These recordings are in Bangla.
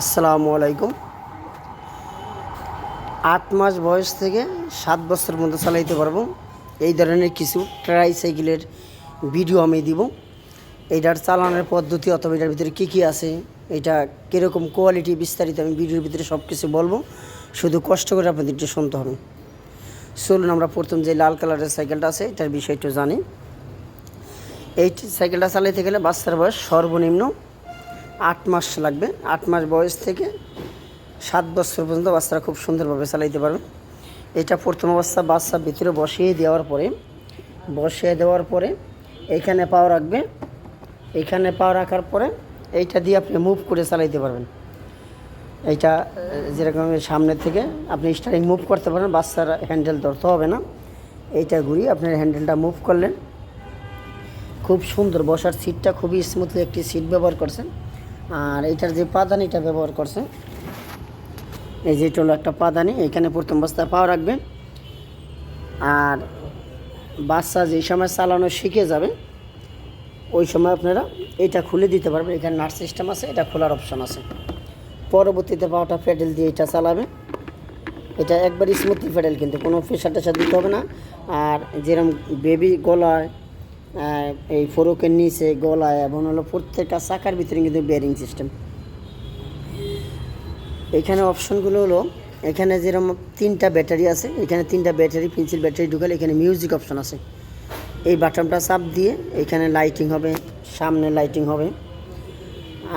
আসসালামু আলাইকুম। আট মাস বয়স থেকে সাত বছর মধ্যে চালাইতে পারব। এই ধরনের কিছু ট্রাইসাইকেলের ভিডিও আমি দিব। এইটার চালানোর পদ্ধতি অথবা এটার ভিতরে কী কী আছে, এটা কীরকম কোয়ালিটি বিস্তারিত আমি ভিডিওর ভিতরে সব কিছু বলব। শুধু কষ্ট করে আপনাদের শুনতে হবে। চলুন আমরা প্রথম যে লাল কালারের সাইকেলটা আছে, এটার বিষয়টা জানি। এই সাইকেলটা চালাইতে গেলে বাচ্চার বয়স সর্বনিম্ন আট মাস লাগবে। আট মাস বয়স থেকে সাত বছর পর্যন্ত বাচ্চারা খুব সুন্দরভাবে চালাইতে পারবে। এটা প্রথম অবস্থা বাচ্চা ভিতরে বসিয়ে দেওয়ার পরে, বসিয়ে দেওয়ার পরে এইখানে পাও রাখবে। এইখানে পাও রাখার পরে এইটা দিয়ে আপনি মুভ করে চালাইতে পারবেন। এইটা যেরকম সামনের থেকে আপনি স্টারিং মুভ করতে পারেন, বাচ্চার হ্যান্ডেল ধরতে হবে না। এইটা ঘুরিয়ে আপনার হ্যান্ডেলটা মুভ করলেন। খুব সুন্দর বসার সিটটা খুবই স্মুথলি একটি সিট ব্যবহার করছেন। আর এইটার যে পাদানিটা ব্যবহার করছে, এই যে এটা হলো একটা পাদানি, এখানে প্রথম অবস্থায় পাওয়া রাখবে। আর বাচ্চা যেই সময় চালানো শিখে যাবে, ওই সময় আপনারা এটা খুলে দিতে পারবেন। এখানে নাট সিস্টেম আছে, এটা খোলার অপশান আছে। পরবর্তীতে পাওয়াটা প্যাডেল দিয়ে এটা চালাবে। এটা একবার স্মুথলি প্যাডেল কিন্তু কোনো প্রেশার টেশার দিতে হবে না। আর যেরকম বেবি গলায় এই ফরকের নিচে, গলায় এবং হলো প্রত্যেকটা চাকার ভিতরে কিন্তু বেয়ারিং সিস্টেম এখানে অপশনগুলো হলো, এখানে যেরকম তিনটা ব্যাটারি আছে, এখানে তিনটা ব্যাটারি পেন্সিল ব্যাটারি ঢুকালে এখানে মিউজিক অপশন আছে। এই বাটনটা চাপ দিয়ে এখানে লাইটিং হবে, সামনে লাইটিং হবে।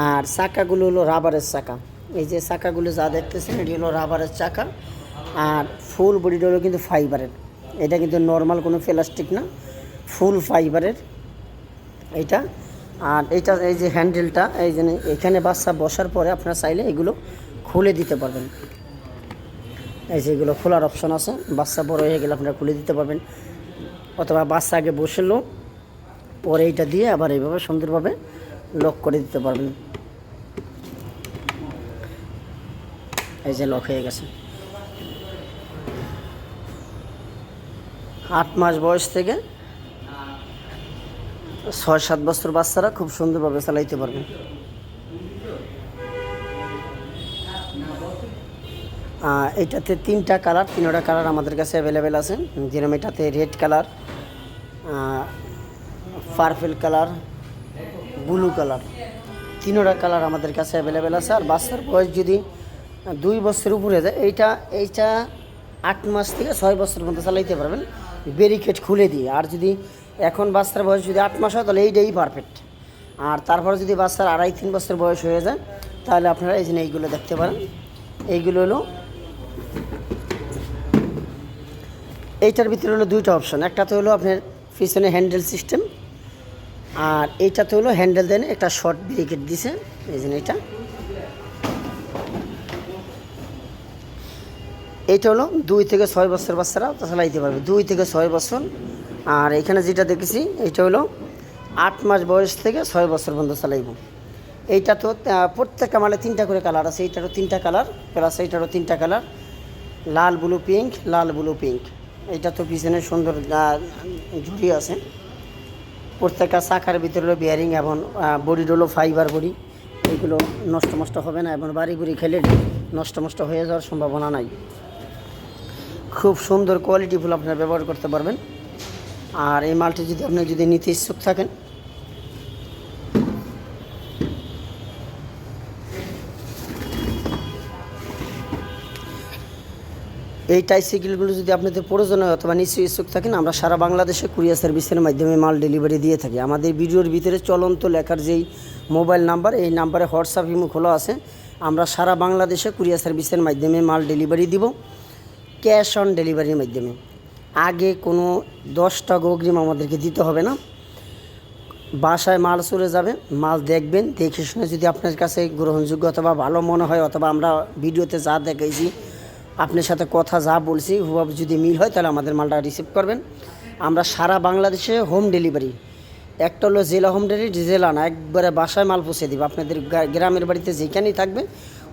আর চাকাগুলো হলো রাবারের চাকা। এই যে চাকাগুলো যা দেখতেছেন, এটি হলো রাবারের চাকা। আর ফুল বডিটা হলো কিন্তু ফাইবারের এটা কিন্তু নর্মাল কোনো প্লাস্টিক না। ফুল ফাইবারের এটা আর এটা এই যে হ্যান্ডেলটা, এই যে এখানে বাচ্চা বসার পরে আপনারা চাইলে এগুলো খুলে দিতে পারবেন। এই যে এগুলো খোলার অপশন আছে। বাচ্চা বড় হয়ে গেলে আপনারা খুলে দিতে পারবেন। অথবা বাচ্চা আগে বসেলো পরে এইটা দিয়ে আবার এইভাবে সুন্দরভাবে লক করে দিতে পারবেন। এই যে লক হয়ে গেছে। আট মাস বয়স থেকে ছয়, সাত বছর বাচ্চারা খুব সুন্দরভাবে চালাইতে পারবে। এটাতে তিনটা কালার তিনটা কালার আমাদের কাছে অ্যাভেলেবেল আছে। যেরকম এটাতে red colour purple colour blue colour. তিনোটা কালার আমাদের কাছে অ্যাভেলেবেল আছে। আর বাচ্চার বয়স যদি দুই বছর উপরে যায়, এইটা এইটা আট মাস থেকে ছয় বছর পর্যন্ত চালাইতে পারবেন। ব্যারিকেড খুলে দিয়ে। আর যদি এখন বাচ্চার বয়স যদি আট মাস হয়, তাহলে এইটাই পারফেক্ট আর তারপরে যদি বাচ্চার আড়াই তিন বছর বয়স হয়ে যায়, তাহলে আপনারা এই জন্য এইগুলো দেখতে পারেন। এইগুলো হলো এইটার ভিতরে হলো দুইটা অপশন একটাতে হলো আপনার পিছনে হ্যান্ডেল সিস্টেম আর এইটাতে হলো হ্যান্ডেল দেন একটা শর্ট ব্রেকেট দিছে। এই জন্য এটা এইটা হলো দুই থেকে ছয় বছর বাচ্চারা চালাইতে পারবে। দুই থেকে ছয় বছর। আর এখানে যেটা দেখেছি, এইটা হলো আট মাস বয়স থেকে ছয় বছর পর্যন্ত চালাইব এইটা তো প্রত্যেকটা মালে তিনটা করে কালার আছে। এইটারও তিনটা কালার, প্লাস এইটারও তিনটা কালার। লাল, ব্লু, পিঙ্ক, লাল, ব্লু, পিঙ্ক। এইটা তো পিছনে সুন্দর জুড়ি আছে। প্রত্যেকটা চাকার ভিতরে হলো বিয়ারিং এবং বডির হলো ফাইবার বডি এগুলো নষ্ট মষ্ট হবে না এবং বাড়ি বুড়ি খেলে নষ্ট মষ্ট হয়ে যাওয়ার সম্ভাবনা নাই। খুব সুন্দর কোয়ালিটি ফুল আপনারা ব্যবহার করতে পারবেন। আর এই মালটি যদি আপনি যদি নিতে ইচ্ছুক থাকেন। এই টাইসাইকেলগুলো যদি আপনাদের প্রয়োজন হয় অথবা নিশ্চয়ই ইচ্ছুক থাকেন, আমরা সারা বাংলাদেশে কুরিয়ার সার্ভিসের মাধ্যমে মাল ডেলিভারি দিয়ে থাকি। আমাদের ভিডিওর ভিতরে চলন্ত লেখার যেই মোবাইল নাম্বার এই নাম্বারে হোয়াটসঅ্যাপ ইমো খোলা আছে। আমরা সারা বাংলাদেশে কুরিয়ার সার্ভিসের মাধ্যমে মাল ডেলিভারি দিব। ক্যাশ অন ডেলিভারির মাধ্যমে। আগে কোনো দশ টাকা অগ্রিম আমাদেরকে দিতে হবে না। বাসায় মাল চলে যাবে, মাল দেখবেন, দেখে শুনে যদি আপনার কাছে গ্রহণযোগ্য অথবা ভালো মনে হয় অথবা আমরা ভিডিওতে যা দেখাইছি আপনার সাথে কথা যা বলছি হুবাব যদি মিল হয় তাহলে আমাদের মালটা রিসিভ করবেন। আমরা সারা বাংলাদেশে হোম ডেলিভারি একটা হলো জেলা হোম ডেলিভারি জেলা না, একবারে বাসায় মাল পৌঁছে দিব। আপনাদের গ্রামের বাড়িতে যেখানেই থাকবে,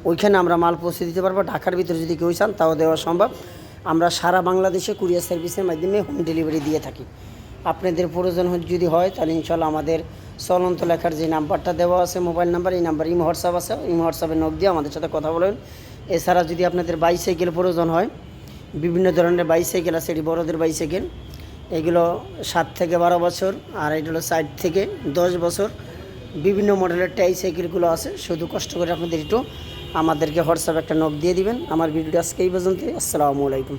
ওইখানে আমরা মাল পৌঁছে দিতে পারব। ঢাকার ভিতরে যদি কেউ চান, তাও দেওয়া সম্ভব। আমরা সারা বাংলাদেশে কুরিয়ার সার্ভিসের মাধ্যমে হোম ডেলিভারি দিয়ে থাকি। আপনাদের প্রয়োজন যদি হয়, তাহলে ইনশাল্লাহ আমাদের চলন্ত লেখার যে নাম্বারটা দেওয়া আছে, মোবাইল নাম্বার, এই নাম্বার ইমো হোয়াটসঅ্যাপ আছে, ইমো হোয়াটসঅ্যাপে নক দিয়ে আমাদের সাথে কথা বলেন। এছাড়া যদি আপনাদের বাইসাইকেল প্রয়োজন হয়, বিভিন্ন ধরনের বাইসাইকেল আছে, এটি বড়দের বাইসাইকেল। এগুলো সাত থেকে বারো বছর, আর এগুলো সাইড থেকে দশ বছর। বিভিন্ন মডেলের টাই সাইকেলগুলো আছে, শুধু কষ্ট করে আপনাদের একটু আমাদেরকে হোয়াটসঅ্যাপ একটা নক দিয়ে দিবেন। আমার ভিডিওটা আজকে এই পর্যন্ত আসসালামু আলাইকুম।